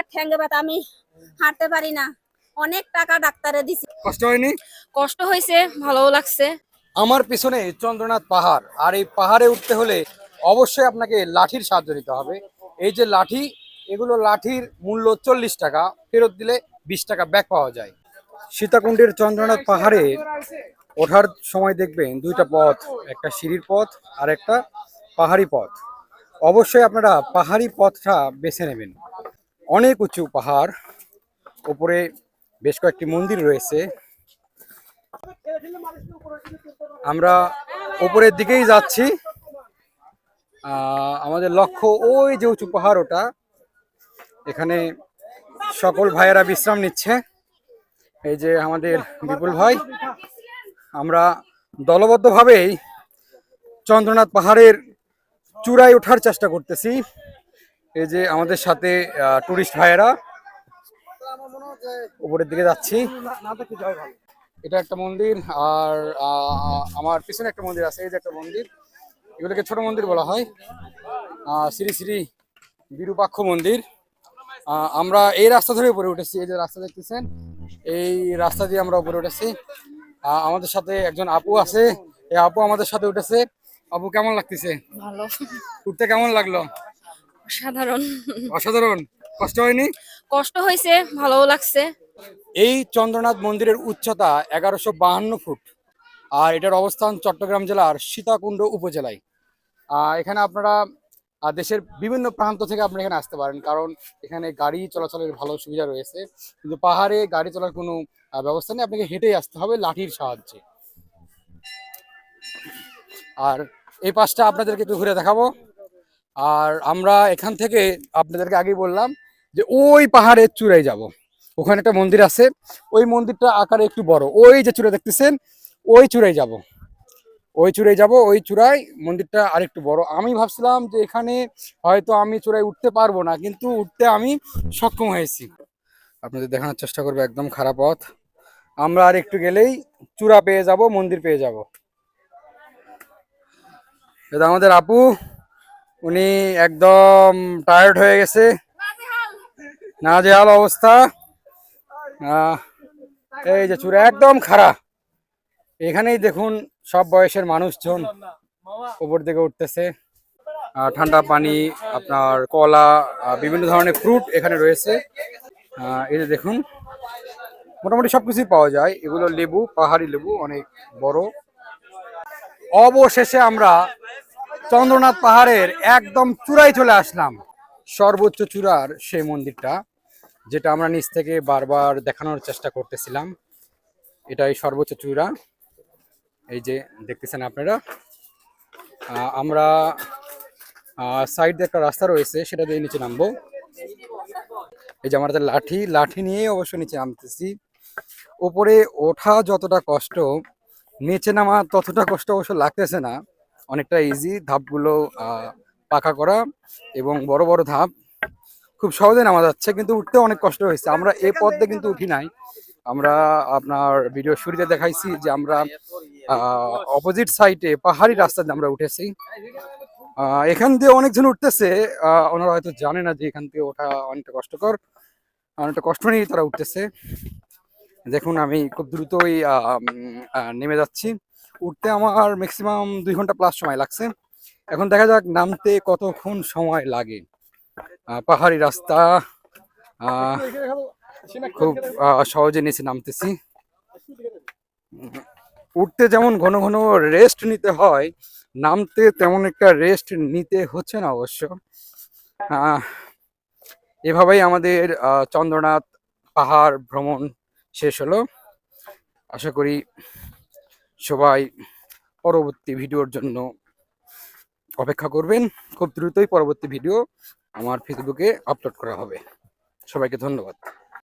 আমার ঠ্যাঙ্গে ব্যথা আমি হাঁটতে পারি না। অনেক টাকা ডাক্তারে দিছি। কষ্ট হয়নি? কষ্ট হয়েছে ভালোও লাগছে। আমার পিছনে চন্দ্রনাথ পাহাড় আর এই পাহাড়ে উঠতে হলে অবশ্যই আপনাকে লাঠির সাহায্য নিতে হবে। এই যে লাঠি এগুলো লাঠির মূল্য চল্লিশ টাকা ফেরত দিলে বিশ টাকা ব্যাক পাওয়া যায়। সীতাকুণ্ডের চন্দ্রনাথ পাহাড়ে ওঠার সময় দেখবেন দুইটা পথ একটা সিঁড়ির পথ আর একটা পাহাড়ি পথ। অবশ্যই আপনারা পাহাড়ি পথটা বেছে নেবেন। অনেক উঁচু পাহাড়, ওপরে বেশ কয়েকটি মন্দির রয়েছে। আমরা উপরের দিকেই যাচ্ছি। আমাদের লক্ষ্য ওই যে উঁচু পাহাড় ওটা। এখানে সকল ভাইয়েরা বিশ্রাম নিচ্ছে। এই যে আমাদের বিপুল ভাই, আমরা দলবদ্ধভাবেই চন্দ্রনাথ পাহাড়ের চূড়ায় ওঠার চেষ্টা করতেছি। এই যে আমাদের সাথে টুরিস্ট ভাইয়েরা। উপরের দিকে যাচ্ছি। এটা একটা মন্দির আর আহ, আমার পিছনে একটা মন্দির আছে এই যে একটা মন্দির। এগুলোকে ছোট মন্দির বলা হয়। আহ, শ্রী শ্রী বিরূপাক্ষ মন্দির। আহ, আমরা এই রাস্তা ধরে উপরে উঠেছি এই যে রাস্তা দেখতেছেন এই রাস্তা দিয়ে আমরা উপরে উঠেছি। আহ, আমাদের সাথে একজন আপু আছে এই আপু আমাদের সাথে উঠেছে। আপু কেমন লাগতেছে? ভালো। উঠতে কেমন লাগল? সাধারণ অসাধারণ। কষ্ট হয়নি? কষ্ট হয়েছে ভালোও লাগছে। এই চন্দ্রনাথ মন্দিরের উচ্চতা এগারোশো বাহান্ন ফুট। আর এটার অবস্থান চট্টগ্রাম জেলার সীতাকুণ্ড উপজেলায়। আহ, এখানে আপনারা দেশের বিভিন্ন প্রান্ত থেকে আপনারা এখানে আসতে পারেন। কারণ এখানে গাড়ি চলাচলের ভালো সুবিধা রয়েছে। কিন্তু পাহাড়ে গাড়ি চলার কোনো ব্যবস্থা নেই। আপনাকে হেঁটেই আসতে হবে লাঠির সাহায্যে। আর এই পাশটা আপনাদেরকে একটু ঘুরে দেখাবো। আর আমরা এখান থেকে আপনাদেরকে আগেই বললাম যে ওই পাহাড়ের চূড়ায় যাব। ওখানে একটা মন্দির আছে। ওই মন্দিরটা আকারে একটু বড়। ওই যে চূড়া দেখতেছেন, ওই চূড়ায় যাব। ওই চূড়ায় যাব, ওই চূড়ায় মন্দিরটা আরেকটু বড়। আমি ভাবছিলাম যে এখানে হয়তো আমি চূড়ায় উঠতে পারব না, কিন্তু উঠতে আমি সক্ষম হয়েছি। আপনাদের দেখানোর চেষ্টা করব, একদম খারাপ পথ। আমরা আর একটু গেলেই চূড়া পেয়ে যাব, মন্দির পেয়ে যাব। এটা আমাদের আপু? উনি একদম টায়ার্ড হয়ে গেছে। না নাজেহাল অবস্থা। এই যে চূড়া একদম খারাপ এখানেই দেখুন সব বয়সের মানুষজন উপর দিকে উঠতেছে। ঠান্ডা পানি, আপনার কলা বিভিন্ন ধরনের ফ্রুট এখানে রয়েছে। এই যে দেখুন, মোটামুটি সবকিছুই পাওয়া যায়। এগুলো লেবু, পাহাড়ি লেবু, অনেক বড়। অবশেষে আমরা চন্দ্রনাথ পাহাড়ের একদম চূড়ায় চলে আসলাম। সর্বোচ্চ চূড়ার সেই মন্দিরটা, যেটা আমরা নিচ থেকে বারবার দেখানোর চেষ্টা করতেছিলাম। এটাই সর্বোচ্চ চূড়া। এই যে দেখতেছেন আপনারা। আমরা সাইড দিয়ে একটা রাস্তা রয়েছে, সেটা দিয়ে নিচে নামবো। এই যে আমাদের লাঠি লাঠি নিয়ে অবশ্য নিচে নামতেছি। উপরে ওঠা যতটা কষ্ট, নিচে নামা ততটা কষ্ট অবশ্য লাগতেছে না। অনেকটা ইজি ধাপগুলো পাকা করা এবং বড় বড় ধাপ। খুব সহজে নামা যাচ্ছে, কিন্তু উঠতে অনেক কষ্ট হয়েছে। আমরা এই পথে কিন্তু উঠি নাই। আমরা আপনার ভিডিও শুরুতে দেখাইছি যে আমরা অপোজিট সাইডে পাহাড়ি রাস্তা দিয়ে আমরা উঠেছি। এখান দিয়ে অনেকজন উঠতেছে। ওনারা হয়তো জানে না যে এখান থেকে ওঠা অনেকটা কষ্টকর, অনেকটা কষ্ট নিয়েই তারা উঠতেছে। দেখুন, আমি খুব দ্রুতই নেমে যাচ্ছি। উঠতে আমার ম্যাক্সিমাম দুই ঘণ্টা প্লাস সময় লাগছে। এখন দেখা যাক নামতে কতক্ষণ সময় লাগে। পাহাড়ি রাস্তা খুব সহজে নিচে নামতেছি। উঠতে যেমন ঘন ঘন রেস্ট নিতে হয়, নামতে তেমন একটা রেস্ট নিতে হচ্ছে না অবশ্য। এভাবেই আমাদের চন্দ্রনাথ পাহাড় ভ্রমণ শেষ হলো। আশা করি সবাই পরবর্তী ভিডিওর জন্য অপেক্ষা করবেন। খুব দ্রুতই পরবর্তী ভিডিও আমার ফেসবুকে আপলোড করা হবে। সবাইকে ধন্যবাদ।